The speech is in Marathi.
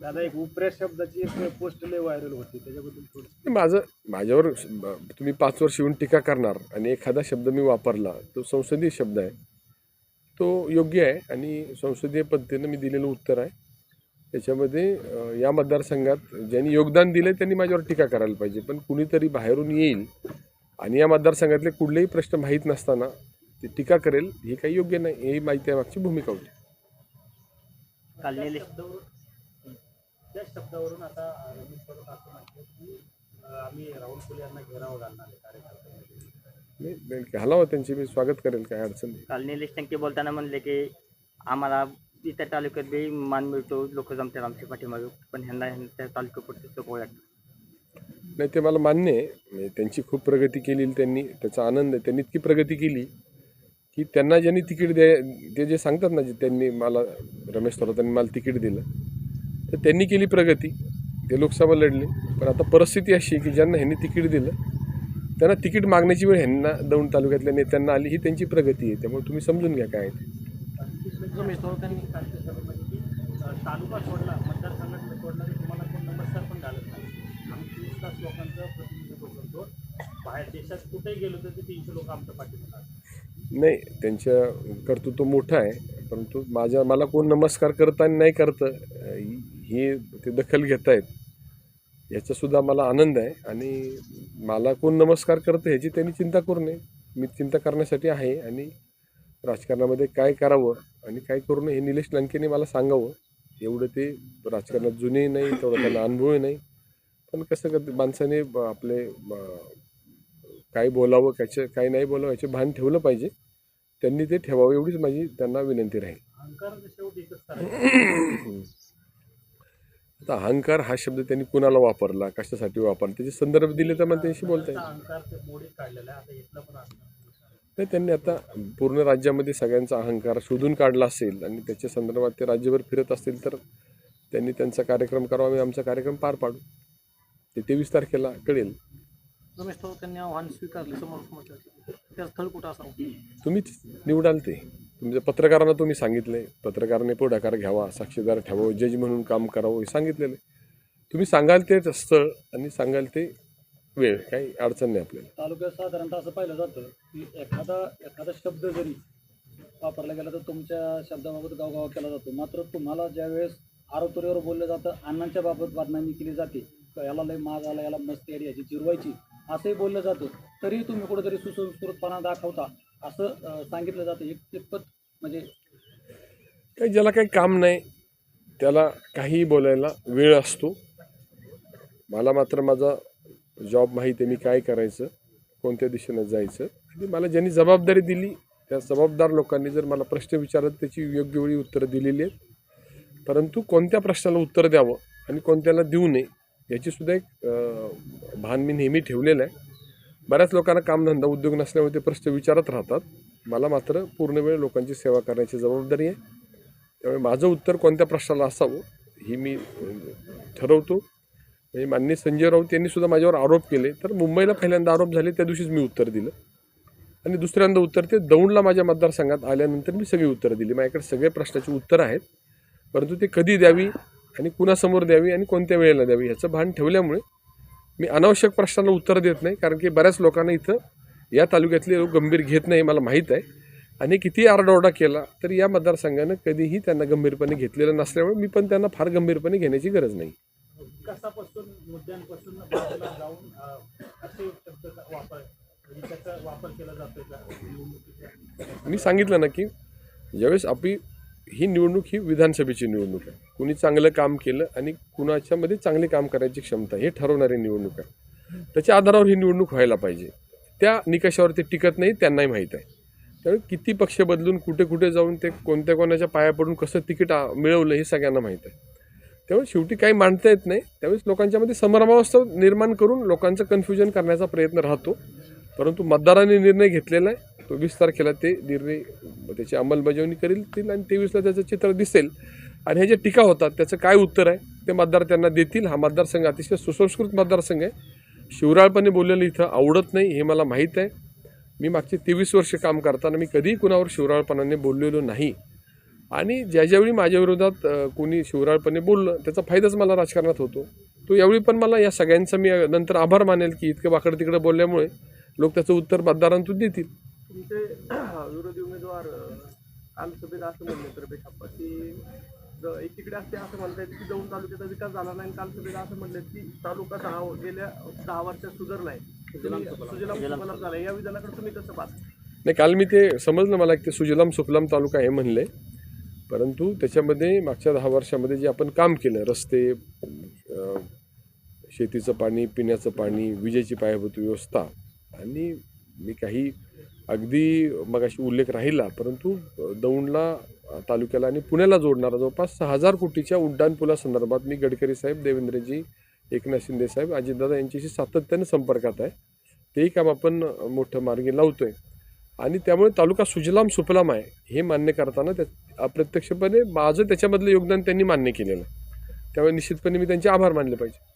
दादा एक उपऱ्या शब्दाची एक पोस्ट लय व्हायरल होती त्याच्याबद्दल थोडं माझं माझ्यावर ब- तुम्ही पाच वर्ष येऊन टीका करणार आणि एखादा शब्द मी वापरला तो संसदीय शब्द आहे. तो योग्य आहे आणि संसदीय पद्धतीनं मी दिलेलं उत्तर आहे. त्याच्यामध्ये अं, या मतदारसंघात ज्यांनी योगदान दिलं त्यांनी माझ्यावर टीका करायला पाहिजे. पण कुणीतरी बाहेरून येईल आणि या मतदारसंघातले कुठलेही प्रश्न माहीत नसताना ते टीका करेल हे काही योग्य नाही ही माहिती आहे मागची भूमिका होती. काल निलेश त्या शब्दावरून आता रमेश परत असं म्हटलं की अं, आम्ही राहुल फुले यांना घेराव घालणार आहे कार्यकर्त्यांमध्ये. घालावं त्यांचे मी स्वागत करेल काय अडचण नाही. काल निलेश टंके बोलताना म्हणले की आम्हाला इतर तालुक्यात बी मान मिळतो लोक जमतात आमच्या पाठीमागे पण ह्यांना ह्यांच्या तालुक्यापुरते सोपं वाटतं. नाही ते मला मान्य आहे. म्हणजे त्यांची खूप प्रगती केलेली त्यांनी त्याचा आनंद आहे. त्यांनी इतकी प्रगती केली की त्यांना ज्यांनी तिकीट द्या ते जे सांगतात ना जे त्यांनी मला रमेश थोरातांनी मला तिकीट दिलं तर त्यांनी केली प्रगती. ते लोकसभा लढले. पण आता परिस्थिती अशी आहे की ज्यांना ह्यांनी तिकीट दिलं त्यांना तिकीट मागण्याची वेळ ह्यांना दौंड तालुक्यातल्या नेत्यांना आली ही त्यांची प्रगती आहे. त्यामुळे तुम्ही समजून घ्या काय ते. म्हणजे तालुका सोडला सोडला तुम्हाला कोण नमस्कार पण घालत नाही. आम्ही तीस तास लोकांचं प्रतिनिधित्व करतो. बाहेर देशात कुठेही गेलो तर ते तीनशे लोक आमच्या पाठीमागे नाही त्यांच्या कर्तृत्व मोठं आहे परंतु माझ्या मला कोण नमस्कार करतं आणि नाही करतं हे ही ते दखल घेत आहेत. याचासुद्धा मला आनंद आहे आणि मला कोण नमस्कार करतं ह्याची त्यांनी चिंता करू नये. मी चिंता करण्यासाठी आहे आणि राजकारणामध्ये काय करावं आणि काय करू नये हे निलेश लंकेने मला सांगावं. एवढं ते राजकारणात जुने नाही तेवढं त्यांना अनुभवही नाही. पण कसं करते माणसाने आपले काय बोलावं त्याचं काय नाही बोलावं याचे भान ठेवलं पाहिजे. त्यांनी ते ठेवावं एवढीच माझी त्यांना विनंती राहील. आता अहंकार हा शब्द त्यांनी कुणाला वापरला कशासाठी वापरला त्याचे संदर्भ दिले तर मला त्यांच्याशी बोलता येईल. त्यांनी आता पूर्ण राज्यामध्ये सगळ्यांचा अहंकार शोधून काढला असेल आणि त्याच्या संदर्भात ते राज्यभर फिरत असतील तर त्यांनी त्यांचा कार्यक्रम करावा आम्ही आमचा कार्यक्रम पार पाडू. ते तेवीस तारखेला कळेल. रमेश थोरातांनी आव्हान स्वीकारले समोर म्हटलं त्याचं स्थळ कुठं असावं? तुम्हीच निवडाल ते तुमच्या पत्रकारांना तुम्ही सांगितले पत्रकारांनी पुढाकार घ्यावा साक्षीदार ठेवावं जज म्हणून काम करावं हे सांगितलेलं. आहे. तुम्ही सांगाल ते स्थळ आणि सांगाल ते वेळ काही अडचण नाही आपल्याला. तालुक्यात साधारणतः असं पाहिलं जातं की एखादा एखादा शब्द जरी वापरला गेला तर तुमच्या शब्दाबाबत गावगाव केला जातो. मात्र तुम्हाला ज्यावेळेस आरोतुरीवर बोललं जातं अण्णांच्या बाबत बदनामी केली जाते का याला लय माज आला याला मस्ती आली याची जिरवायची. असंही बोललं जातं. तरी तुम्ही कुठेतरी सुसंस्कृतपणा दाखवता असं सांगितलं जातं. एक कितपत म्हणजे काही ज्याला काही काम नाही त्याला काहीही बोलायला वेळ असतो. मला मात्र माझा जॉब माहीत आहे मी काय करायचं कोणत्या दिशेनं जायचं. आणि मला ज्यांनी जबाबदारी दिली त्या जबाबदार लोकांनी जर मला प्रश्न विचारत त्याची योग्य वेळी उत्तरं दिलेली आहेत. परंतु कोणत्या प्रश्नाला उत्तर द्यावं आणि कोणत्याला देऊ नये याचीसुद्धा एक भान मी नेहमी ठेवलेलं आहे. बऱ्याच लोकांना कामधंदा उद्योग नसल्यामुळे ते प्रश्न विचारत राहतात. मला मात्र पूर्ण वेळ लोकांची सेवा करण्याची जबाबदारी आहे. त्यामुळे माझं उत्तर कोणत्या प्रश्नाला असावं ही मी ठरवतो. म्हणजे माननीय संजय राऊत यांनी सुद्धा माझ्यावर आरोप केले. तर मुंबईला पहिल्यांदा आरोप झाले त्या दिवशीच मी उत्तर दिलं. आणि दुसऱ्यांदा उत्तर ते दौंडला माझ्या मतदारसंघात आल्यानंतर मी सगळी उत्तरं दिली. माझ्याकडे सगळे प्रश्नाची उत्तरं आहेत. परंतु ते कधी द्यावी आणि कुणासमोर द्यावी आणि कोणत्या वेळेला द्यावी ह्याचं भान ठेवल्यामुळे मी अनावश्यक प्रश्नाला उत्तर देत नाही कारण की बऱ्याच लोकांना इथं या तालुक्यातले लोक गंभीर घेत नाही मला माहीत आहे. आणि किती आरडाओरडा केला तर या मतदारसंघानं कधीही त्यांना गंभीरपणे घेतलेलं नसल्यामुळे मी पण त्यांना फार गंभीरपणे घेण्याची गरज नाही. म्हणजे मी सांगितलं ना की ज्यावेळेस आपली ही निवडणूक ही विधानसभेची निवडणूक आहे. कुणी चांगलं काम केलं आणि कुणाच्यामध्ये चांगले काम करायची क्षमता हे ठरवणारी निवडणूक आहे. त्याच्या आधारावर ही निवडणूक व्हायला पाहिजे. त्या निकषावर ते टिकत नाही त्यांनाही माहीत आहे. त्यामुळे किती पक्ष बदलून कुठे कुठे जाऊन ते कोणत्या कोणाच्या पाया पडून कसं तिकीट मिळवलं हे सगळ्यांना माहीत आहे. त्यामुळे शेवटी काही मांडता येत नाही. त्यावेळेस लोकांच्यामध्ये संभ्रमावस्था निर्माण करून लोकांचं कन्फ्युजन करण्याचा प्रयत्न राहतो. परंतु मतदारांनी निर्णय घेतलेला आहे. वीस तारखेला ते निर्णय त्याची अंमलबजावणी करील आणि तेवीसला त्याचं चित्र दिसेल. आणि हे जे टीका होतात त्याचं काय उत्तर आहे ते मतदार त्यांना देतील. हा मतदारसंघ अतिशय सुसंस्कृत मतदारसंघ आहे. शिवराळपणे बोललेलं इथं आवडत नाही हे मला माहीत आहे. मी मागचे तेवीस वर्ष काम करताना मी कधीही कुणावर शिवराळपणाने बोललेलो नाही. आणि ज्या ज्यावेळी माझ्याविरोधात कोणी शिवराळपणे बोललं त्याचा फायदाच मला राजकारणात होतो. तो यावेळी पण मला या सगळ्यांचा मी नंतर आभार मानेल की इतकं वाकडं तिकडं बोलल्यामुळे लोक त्याचं उत्तर मतदारांतून देतील. तुमचे विरोधी उमेदवार अं, काल सभेत असं म्हणले तर बेशाप्पा की ज- एकीकडे असते असं म्हणतात की दौंड तालुक्याचा विकास झाला नाही आणि काल सभेत असं म्हणले की तालुका दहा गेल्या दहा वर्षात सुधारलाय सुजलाम सुफलाम. झाला. या विधानाकडे तुम्ही कसं पाहता? नाही काल मी ते समजलं मला की ते सुजलाम सुफलाम तालुका आहे म्हणले. परंतु त्याच्यामध्ये मागच्या दहा वर्षामध्ये जे आपण काम केलं रस्ते अ, शेतीचं पाणी पिण्याचं पाणी विजेची पायाभूत व्यवस्था आणि मी काही अगदी मगाशी उल्लेख राहिला परंतु दौंडला तालुक्याला आणि पुण्याला जोडणारा जवळपास सहा हजार कोटीच्या उड्डाणपुलासंदर्भात मी गडकरी साहेब देवेंद्रजी एकनाथ शिंदे साहेब अजितदादा यांच्याशी सातत्याने संपर्कात आहे. तेही काम आपण मोठं मार्गी लावतो आहे आणि त्यामुळे तालुका सुजलाम सुफलाम आहे हे मान्य करताना त्या अप्रत्यक्षपणे माझं त्याच्यामधलं योगदान त्यांनी मान्य केलेलं आहे. त्यामुळे निश्चितपणे मी त्यांचे आभार मानले पाहिजे.